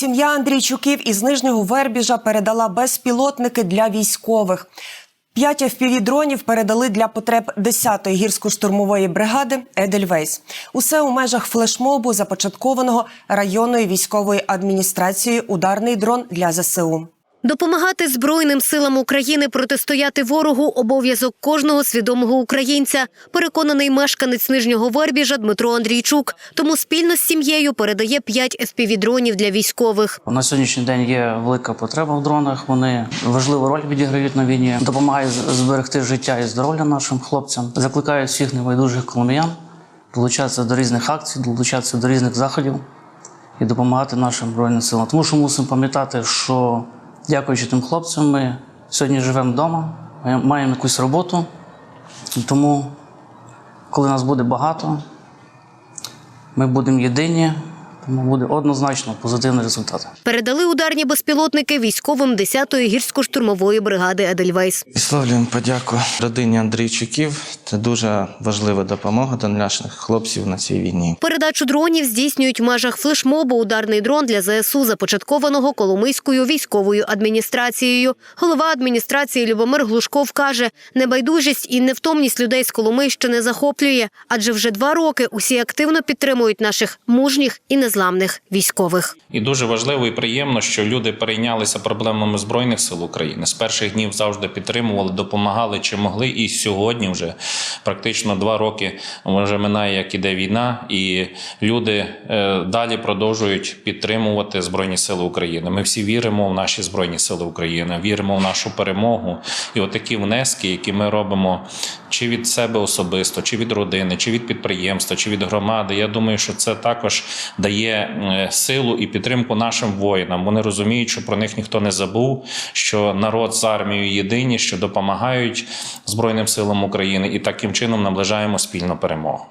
Сім'я Андрійчуків із Нижнього Вербіжа передала безпілотники для військових. П'ять FPV-дронів передали для потреб 10-ї гірсько-штурмової бригади Едельвейс. Усе у межах флешмобу, започаткованого районною військовою адміністрацією «Ударний дрон для ЗСУ». Допомагати Збройним силам України протистояти ворогу – обов'язок кожного свідомого українця, переконаний мешканець Нижнього Вербіжа Дмитро Андрійчук. Тому спільно з сім'єю передає 5 FPV-дронів для військових. На сьогоднішній день є велика потреба в дронах. Вони важливу роль відіграють на війні, допомагають зберегти життя і здоров'я нашим хлопцям. Закликаю всіх небайдужих коломиян долучатися до різних акцій, долучатися до різних заходів і допомагати нашим збройним силам. Тому що мусимо пам'ятати, що дякуючи тим хлопцям, ми сьогодні живемо вдома, маємо- якусь роботу. Тому, коли нас буде багато, ми будемо єдині, тому буде однозначно позитивний результат. Передали ударні безпілотники військовим 10-ї гірсько-штурмової бригади Едельвейс. Висловлюємо подяку родині Андрійчуків. Це дуже важлива допомога для наших хлопців на цій війні. Передачу дронів здійснюють в межах флешмобу ударний дрон для ЗСУ, започаткованого Коломийською військовою адміністрацією. Голова адміністрації Любомир Глушков каже, небайдужість і невтомність людей з Коломийщини захоплює, адже вже два роки усі активно підтримують наших мужніх і незламних військових. І дуже важливо і приємно, що люди перейнялися проблемами збройних сил України. З перших днів завжди підтримували, допомагали чи могли. І сьогодні вже практично два роки вже минає, як іде війна, і люди е, далі продовжують підтримувати збройні сили України. Ми всі віримо в наші збройні сили України, віримо в нашу перемогу. І отакі внески, які ми робимо чи від себе особисто, чи від родини, чи від підприємства, чи від громади. Я думаю, що це також дає е, силу і підтримку нашим воїнам. Вони розуміють, що про них ніхто не забув, що народ з армією єдині, що допомагають Збройним силам України, і таким чином наближаємо спільну перемогу.